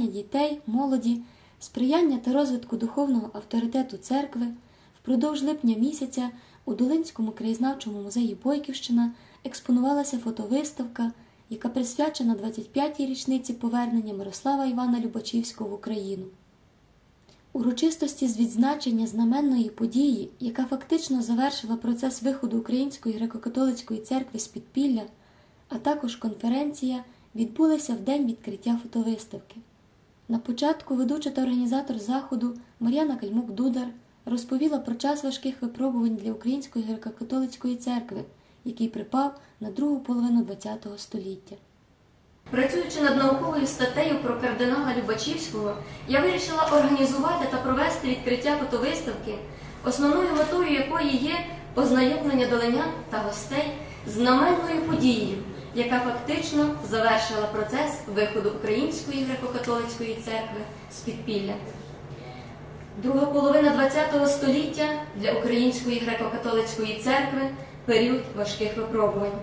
виховання дітей, молоді, сприяння та розвитку духовного авторитету церкви впродовж липня місяця у Долинському краєзнавчому музеї Бойківщина експонувалася фотовиставка, яка присвячена 25-й річниці повернення Мирослава Івана Любачівського в Україну. Урочистості з відзначення знаменної події, яка фактично завершила процес виходу Української греко-католицької церкви з підпілля, а також конференція, відбулися в день відкриття фотовиставки. На початку ведуча та організатор заходу Мар'яна Кальмук-Дудар розповіла про час важких випробувань для Української греко-католицької церкви, який припав на другу половину ХХ століття. Працюючи над науковою статтею про кардинала Любачівського, я вирішила організувати та провести відкриття фотовиставки, основною метою якої є ознайомлення долинян та гостей з знаменною подією, яка фактично завершила процес виходу Української греко-католицької церкви з підпілля. Друга половина ХХ століття для Української греко-католицької церкви період важких випробувань.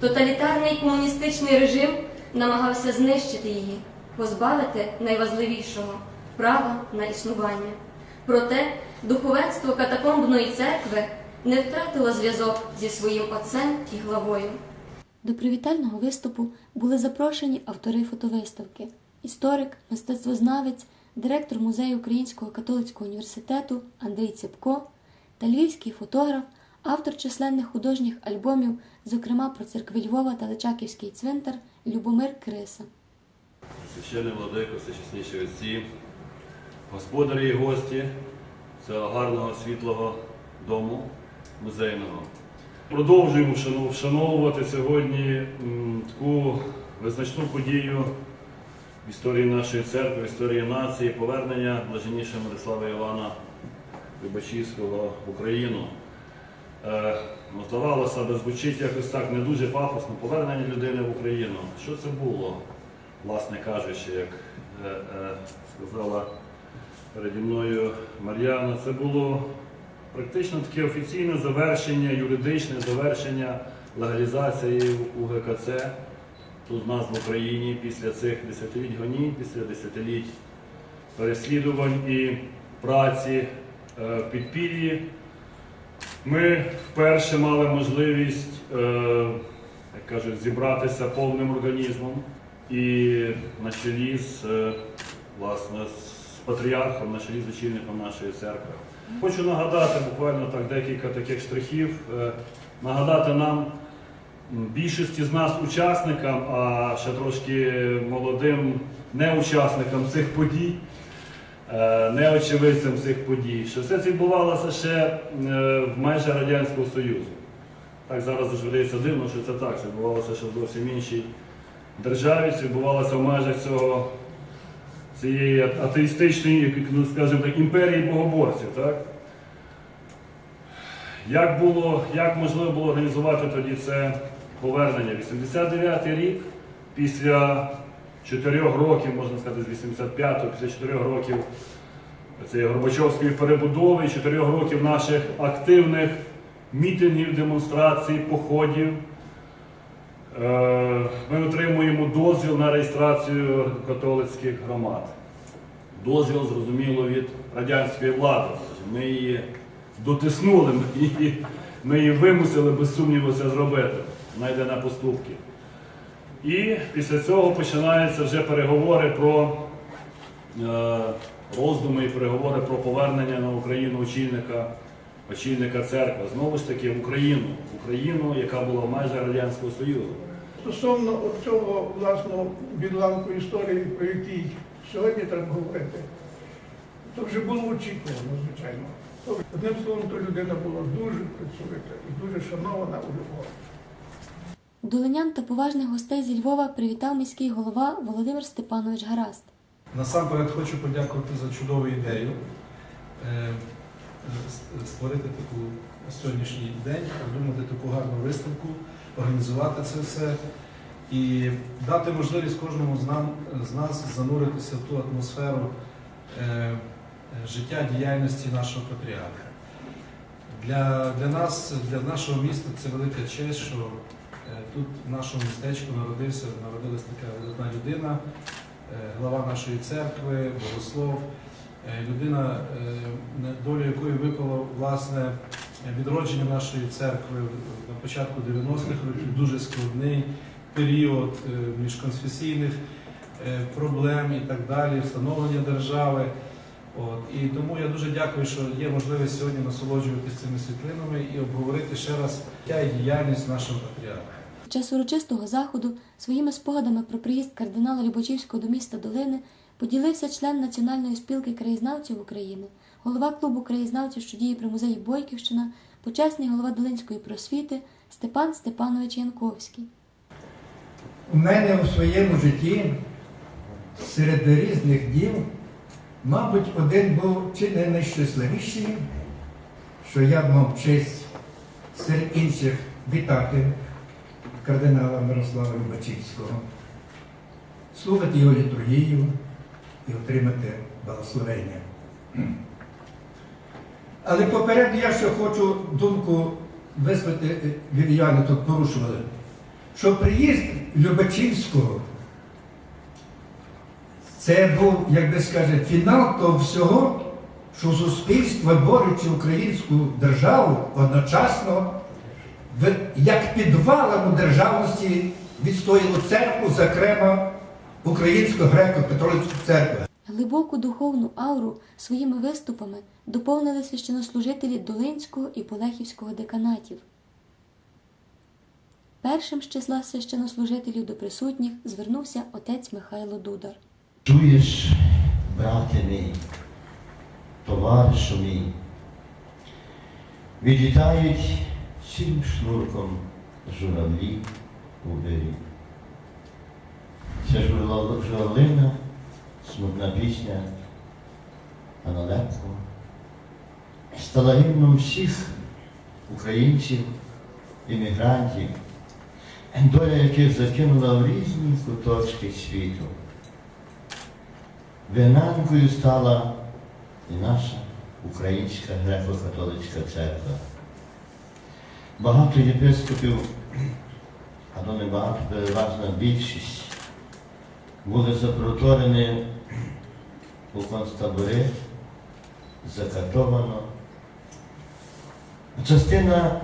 Тоталітарний комуністичний режим намагався знищити її, позбавити найважливішого права на існування. Проте духовенство катакомбної церкви не втратило зв'язок зі своїм отцем і главою. До привітального виступу були запрошені автори фотовиставки, історик, мистецтвознавець, директор музею Українського католицького університету Андрій Цепко та львівський фотограф, автор численних художніх альбомів, зокрема про церкви Львова та Личаківський цвинтар Любомир Криса. Священний владико, всечесніші отці, господарі і гості цього гарного світлого дому музейного. Продовжуємо вшановувати сьогодні таку визначну подію в історії нашої церкви, в історії нації, повернення блаженнішого Мирослава Івана Любачівського в Україну. Е, ну, здавалося би, звучить якось так не дуже пафосно, повернення людини в Україну. Що це було, власне кажучи, як е, е, сказала переді мною Мар'яна, це було практично таке офіційне завершення, юридичне завершення легалізації УГКЦ тут в нас в Україні після цих десятиліть гонінь, після десятиліть переслідувань і праці е, в підпіллі. Ми вперше мали можливість, е, як кажуть, зібратися повним організмом і на чолі з, е, власне, з патріархом, на чолі з очільником нашої церкви. Хочу нагадати буквально так декілька таких штрихів, е, нагадати нам, більшості з нас учасникам, а ще трошки молодим неучасникам цих подій е, неочевидцям цих подій, що все це відбувалося ще е, в межах Радянського Союзу. Так зараз вже видається дивно, що це так. Це відбувалося ще в зовсім іншій державі, це відбувалося в межах цього, цієї атеїстичної, ну, скажімо так, імперії богоборців. Так? Як, було, як можливо було організувати тоді це повернення? 89-й рік, після чотирьох років, можна сказати, з 85-го, після чотирьох років цієї Горбачовської перебудови, чотирьох років наших активних мітингів, демонстрацій, походів. Е, Ми отримуємо дозвіл на реєстрацію католицьких громад. Дозвіл, зрозуміло, від радянської влади. Ми її дотиснули, ми її, ми її вимусили без сумніву це зробити. Вона йде на поступки. І після цього починаються вже переговори про е, роздуми і переговори про повернення на Україну очільника, очільника церкви. Знову ж таки, в Україну, Україну, яка була в межах Радянського Союзу. Стосовно цього власного відламку історії, про який сьогодні треба говорити, то вже було очікувано, звичайно. Одним словом, то людина була дуже працьовита і дуже шанована у Львові. Долинян та поважних гостей зі Львова привітав міський голова Володимир Степанович Гараст. Насамперед хочу подякувати за чудову ідею е, створити таку сьогоднішній день, придумати таку гарну виставку, організувати це все і дати можливість кожному з, нас зануритися в ту атмосферу е, е, життя діяльності нашого патріарха. Для, для нас, для нашого міста це велика честь, що Тут в нашому містечку народився, народилась така одна людина, е, глава нашої церкви, богослов, е, людина, е, на долю якої випало власне відродження нашої церкви на початку 90-х років, дуже складний період е, міжконфесійних е, проблем і так далі, встановлення держави. От. І тому я дуже дякую, що є можливість сьогодні насолоджуватися цими світлинами і обговорити ще раз діяльність нашого патріарха. Під час урочистого заходу своїми спогадами про приїзд кардинала Любочівського до міста Долини поділився член Національної спілки краєзнавців України, голова клубу краєзнавців, що діє при музеї Бойківщина, почесний голова Долинської просвіти Степан Степанович Янковський. У мене у своєму житті серед різних діл, мабуть, один був чи не найщасливіший, що я мав честь серед інших вітати кардинала Мирослава Любачівського, слухати його літургію і отримати благословення. Але попередньо я ще хочу думку висловити, Вів'яни тут порушували що приїзд Любачівського це був, як би скаже, фінал того всього, що суспільство, борючи українську державу, одночасно, в- як підвалину державності відстоїло церкву, зокрема Українську греко-католицьку церкву. Глибоку духовну ауру своїми виступами доповнили священнослужителі Долинського і Полехівського деканатів. Першим з числа священнослужителів до присутніх звернувся отець Михайло Дудар. Чуєш, брате мій, товаришу мій, відлітають цілим шнурком журавлі у вирі. Це журавла- журавлина, смутна пісня, а налепко стала гімном всіх українців, іммігрантів, доля яких закинула в різні куточки світу. Винанкою стала і наша Українська греко-католицька церква. Багато єпископів, або не багато, переважна більшість, були запроторені у концтабори, закатовано. Частина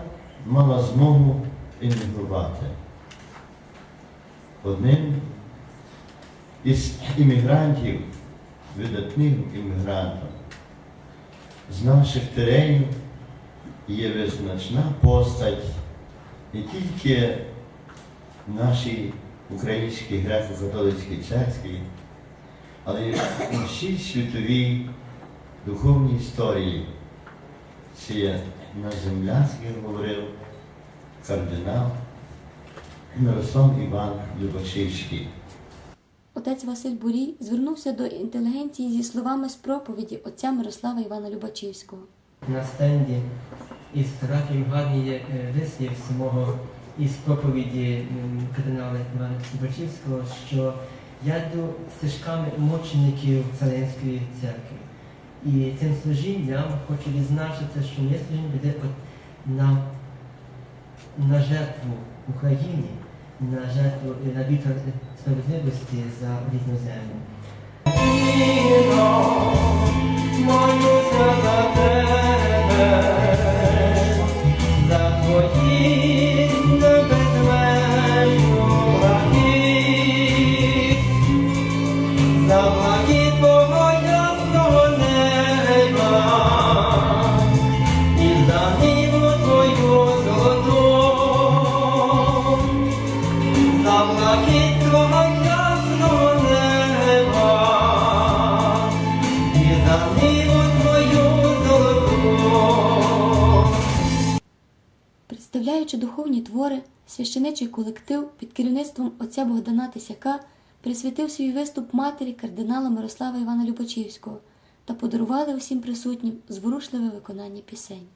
мала змогу іммігрувати. Одним із іммігрантів, видатним іммігрантом, з наших теренів є визначна постать не тільки в нашій українській греко-католицькій церкві, але й у всій світовій духовній історії. Це є на землях, як говорив кардинал Мирослав Іван Любашівський. Отець Василь Бурій звернувся до інтелігенції зі словами з проповіді отця Мирослава Івана Любачівського. на стенді із фотографією гарний е, вислів самого із проповіді кардинала Івана Бачівського, що я йду стежками мучеників Вселенської церкви. І цим служінням хочу відзначити, що моє служіння от на, на жертву Україні, на жертву на вітер справедливості за рідну землю. Молюся за тебе, духовні твори, священичий колектив під керівництвом отця Богдана Тисяка присвятив свій виступ матері кардинала Мирослава Івана Любачівського та подарували усім присутнім зворушливе виконання пісень.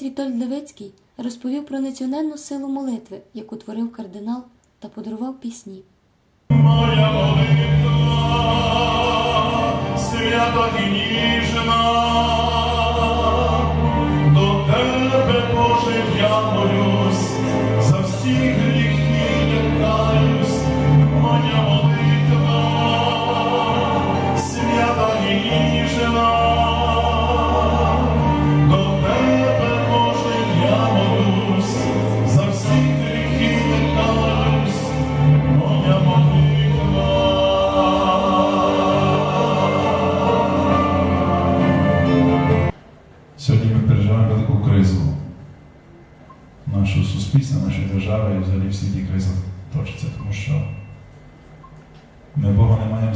Отець Вітоль Левицький розповів про національну силу молитви, яку творив кардинал та подарував пісні. Моя молитва, свята і ніжна, до тебе,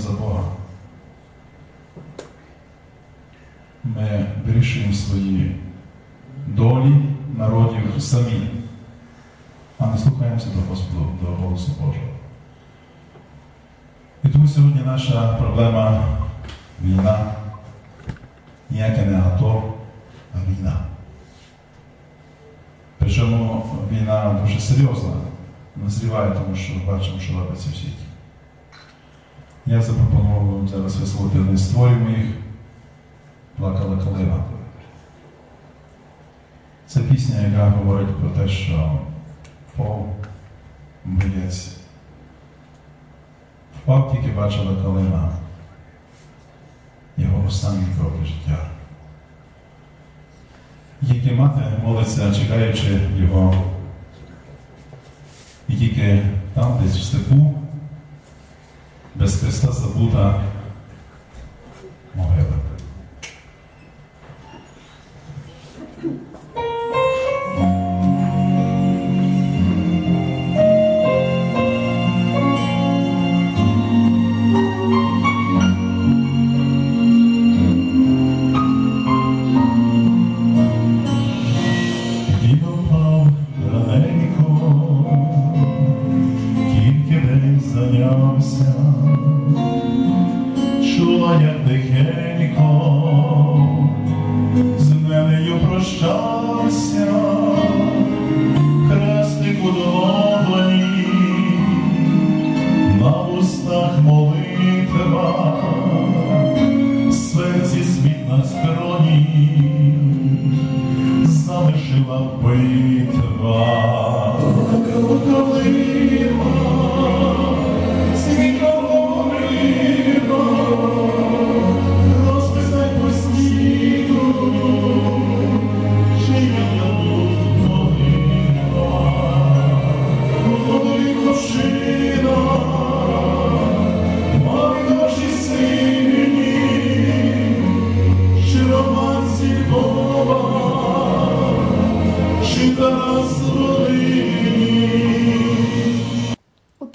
за Бога. Ми вирішуємо свої долі народів самі, а не слухаємося до Господу, до голосу Божого. І тому сьогодні наша проблема війна, ніяке не АТО, а війна. Причому війна дуже серйозна, назріває, тому що бачимо, що робиться в світі. Я запропонував вам зараз висловити один з творів моїх плакала калина. Це пісня, яка говорить про те, що впав боєць. Впав тільки бачила калина, його останні кроки життя. Тільки мати молиться, чекаючи його. І тільки там, десь в степу, без Христа забута могила. Залишила битва.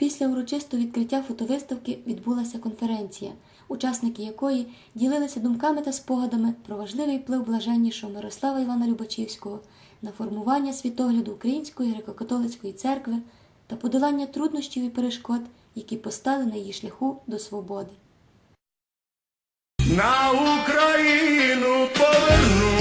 Опісля урочистого відкриття фотовиставки відбулася конференція, учасники якої ділилися думками та спогадами про важливий вплив блаженнішого Мирослава Івана Любачівського на формування світогляду Української греко-католицької церкви та подолання труднощів і перешкод, які постали на її шляху до свободи. На Україну повернусь